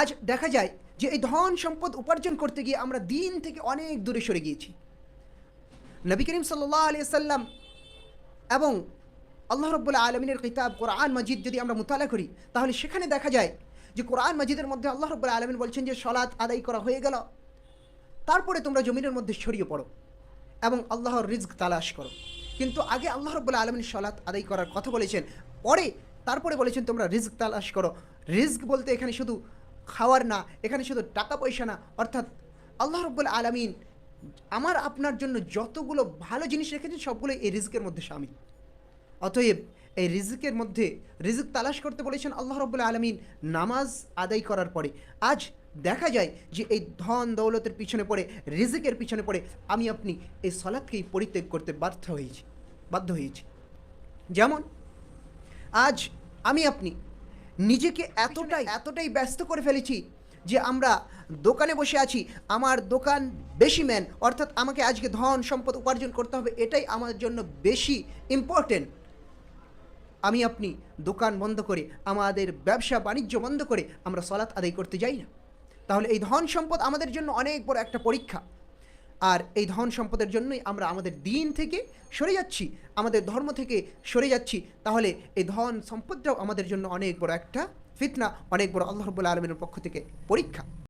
আজ দেখা যায় যে এই ধন সম্পদ উপার্জন করতে গিয়ে আমরা দিন থেকে অনেক দূরে সরে গিয়েছি। নবী করিম সাল্লাহ আলিয়া সাল্লাম এবং আল্লাহ রব্বুল্লাহ আলমিনের কিতাব কোরআন মজিদ যদি আমরা মোতালা করি, তাহলে সেখানে দেখা যায় যে কোরআন মজিদের মধ্যে আল্লাহ রব্বুল্লাহ আলমিন বলছেন যে সলাৎ আদায় করা হয়ে গেল। তারপরে তোমরা জমিনের মধ্যে ছড়িয়ে পড়ো এবং আল্লাহর রিজক তালাশ করো। কিন্তু আগে আল্লাহ রব্বুল্লাহ আলমিন সলাৎ আদায় করার কথা বলেছেন, পরে তারপরে বলেছেন তোমরা রিজক তালাশ করো। রিজক বলতে এখানে শুধু খাওয়ার না, এখানে শুধু টাকা পয়সা না, অর্থাৎ আল্লাহ রব্বুল আলমিন আমার আপনার জন্য যতগুলো ভালো জিনিস রেখেছেন, সবগুলো এই রিজকের মধ্যে সামিল। অতএব এই রিজিকের মধ্যে রিজিক তালাশ করতে বলেছেন আল্লাহ রব্বুল্লাহ আলমিন নামাজ আদায় করার পরে। আজ দেখা যায় যে এই ধন দৌলতের পিছনে পড়ে, রিজিকের পিছনে পড়ে আমি আপনি এই সলাদকেই পরিত্যাগ করতে বাধ্য হয়েছি বাধ্য হয়েছি। যেমন, আজ আমি আপনি নিজেকে এতটাই এতটাই ব্যস্ত করে ফেলেছি যে আমরা দোকানে বসে আছি আমার দোকান বেশি ম্যান অর্থাৎ আমাকে আজকে ধন সম্পদ উপার্জন করতে হবে এটাই আমার জন্য বেশি ইম্পর্টেন্ট আমি আপনি দোকান বন্ধ করে আমাদের ব্যবসা বাণিজ্য বন্ধ করে আমরা সলাৎ আদায় করতে যাই না। তাহলে এই ধন সম্পদ আমাদের জন্য অনেক বড় একটা পরীক্ষা। আর এই ধন সম্পদের জন্যই আমরা আমাদের দিন থেকে সরে যাচ্ছি, আমাদের ধর্ম থেকে সরে যাচ্ছি। তাহলে এই ধন সম্পদটাও আমাদের জন্য অনেক বড় একটা ফিতনা, অনেক বড় আল্লাহ রব্বুল আলমের পক্ষ থেকে পরীক্ষা।